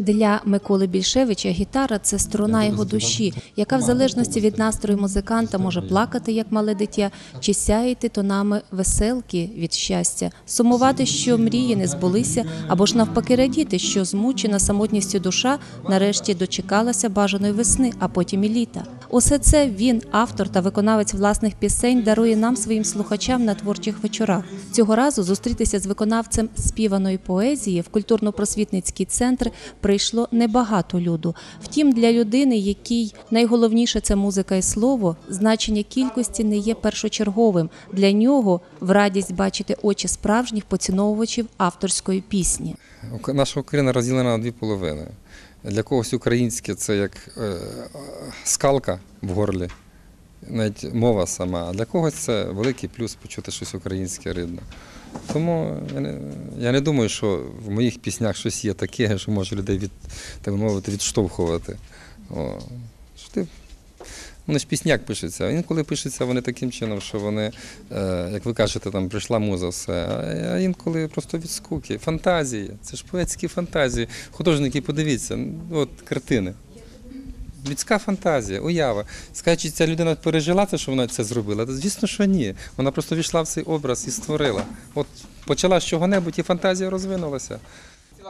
Для Миколи Більшевича гітара це струна його душі, яка в залежності від настрою музиканта може плакати як мале дитя, чи сяяти тонами веселки від щастя, сумувати, що мрії не збулися, або ж навпаки радіти, що змучена самотністю душа нарешті дочекалася бажаної весни, а потім і літа. Усе це він, автор та виконавець власних пісень, дарує нам своїм слухачам на творчих вечорах. Цього разу зустрітися з виконавцем співаної поезії в культурно-просвітницький центр прийшло небагато люду. Втім, для людини, якій найголовніше це музика і слово, значення кількості не є першочерговим. Для нього в радість бачити очі справжніх поціновувачів авторської пісні. Наша Україна розділена на дві половини. Для когось українське це як е, скалка в горлі, навіть мова сама, а для когось це великий плюс почути щось українське рідне. Тому я не, думаю, що в моїх піснях щось є таке, що може людей від, так мовити, відштовхувати. О, що ти вони ж пісні як пишуться. Інколи пишуться вони таким чином, що вони, е, як ви кажете, там прийшла муза, все. А інколи просто від скуки. Фантазії. Це ж поетські фантазії. Художники, подивіться, ну, от картини. Людська фантазія, уява. Скажуть, чи ця людина пережила це, що вона це зробила? Звісно, що ні. Вона просто війшла в цей образ і створила. От почала з чого-небудь, і фантазія розвинулася.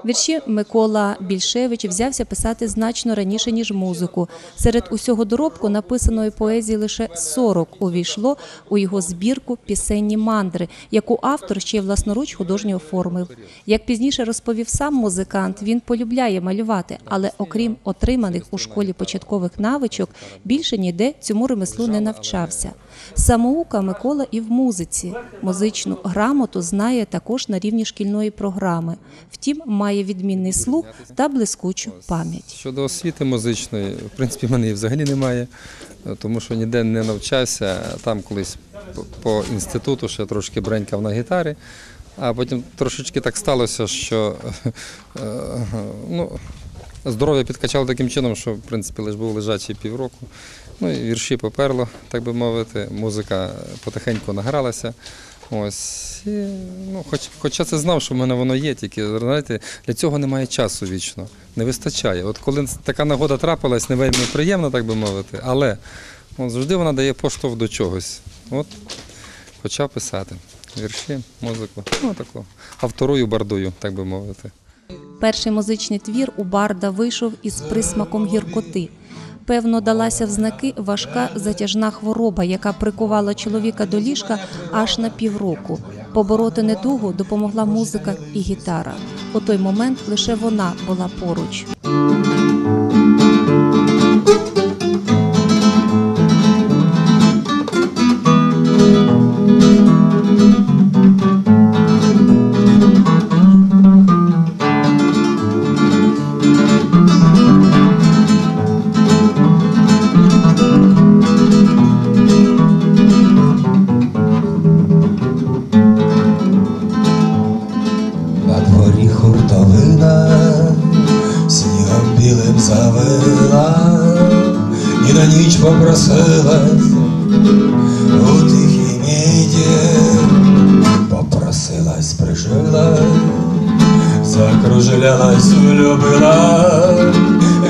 Вірші Микола Більшевич взявся писати значно раніше ніж музику. Серед усього доробку написаної поезії лише 40 увійшло у його збірку пісенні мандри, яку автор ще й власноруч художньо оформив. Як пізніше розповів сам музикант, він полюбляє малювати, але окрім отриманих у школі початкових навичок, більше ніде цьому ремеслу не навчався. Самоука Микола і в музиці. Музичну грамоту знає також на рівні шкільної програми. Втім, має відмінний слух та блискучу пам'ять. Щодо освіти музичної, в принципі, в мене її взагалі немає, е, тому що ніде не навчався. Там колись по- інституту ще трошки бренькав на гітарі, а потім трошечки так сталося, що е, ну, здоров'я підкачало таким чином, що в принципі лише був лежачий півроку. Ну і вірші поперло, так би мовити. Музика потихеньку награлася. Ось, і, ну, хоч, хоча це знав, що в мене воно є, тільки знаєте, для цього немає часу вічно, не вистачає. От коли така нагода трапилась, не вельми приємно, так би мовити, але от, завжди вона дає поштовх до чогось. От почав писати вірші, музику, ну таку, авторую, бардую, так би мовити. Перший музичний твір у Барда вийшов із присмаком гіркоти. Певно, далася в знаки важка затяжна хвороба, яка прикувала чоловіка до ліжка аж на півроку. Побороти недугу допомогла музика і гітара. У той момент лише вона була поруч. На ніч попросилась у тихій міді, попросилась, прижила, закружлялась, влюбила,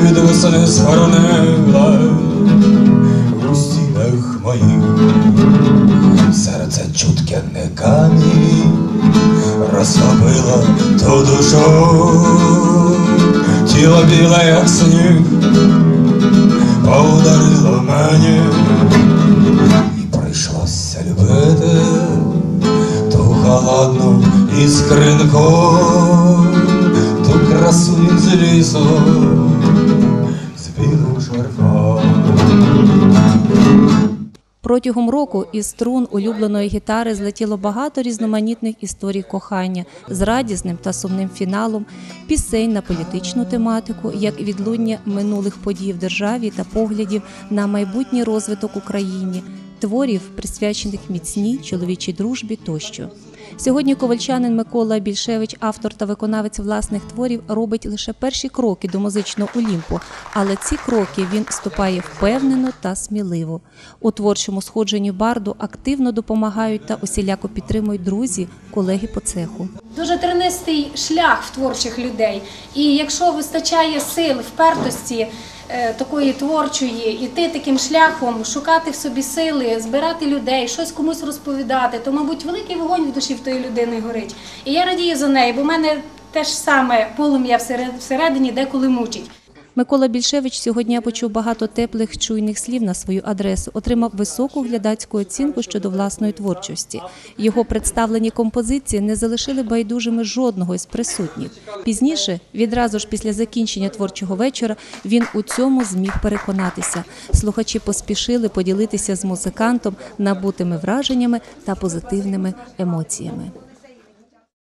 від весни схоронила у стінах моїх, серце чутке не камінь розтопило ту душу, тіло біле, як сніг, повдарило мені, і прийшлося любити ту холодну іскринку, ту красу з лісу, Протягом року із струн улюбленої гітари злетіло багато різноманітних історій кохання з радісним та сумним фіналом, пісень на політичну тематику, як відлуння минулих подій в державі та поглядів на майбутній розвиток Україні, творів, присвячених міцній чоловічій дружбі тощо. Сьогодні ковальчанин Микола Більшевич, автор та виконавець власних творів, робить лише перші кроки до музичного Олімпу, але ці кроки він ступає впевнено та сміливо. У творчому сходженні барду активно допомагають та усіляко підтримують друзі, колеги по цеху. Дуже тернистий шлях в творчих людей. І якщо вистачає сил, впертості такої творчої, іти таким шляхом, шукати в собі сили, збирати людей, щось комусь розповідати, то, мабуть, великий вогонь в душі в тої людини горить. І я радію за неї, бо в мене те ж саме полум'я всеред- всередині деколи мучить. Микола Більшевич сьогодні почув багато теплих чуйних слів на свою адресу, отримав високу глядацьку оцінку щодо власної творчості. Його представлені композиції не залишили байдужими жодного із присутніх. Пізніше, відразу ж після закінчення творчого вечора, він у цьому зміг переконатися. Слухачі поспішили поділитися з музикантом набутими враженнями та позитивними емоціями.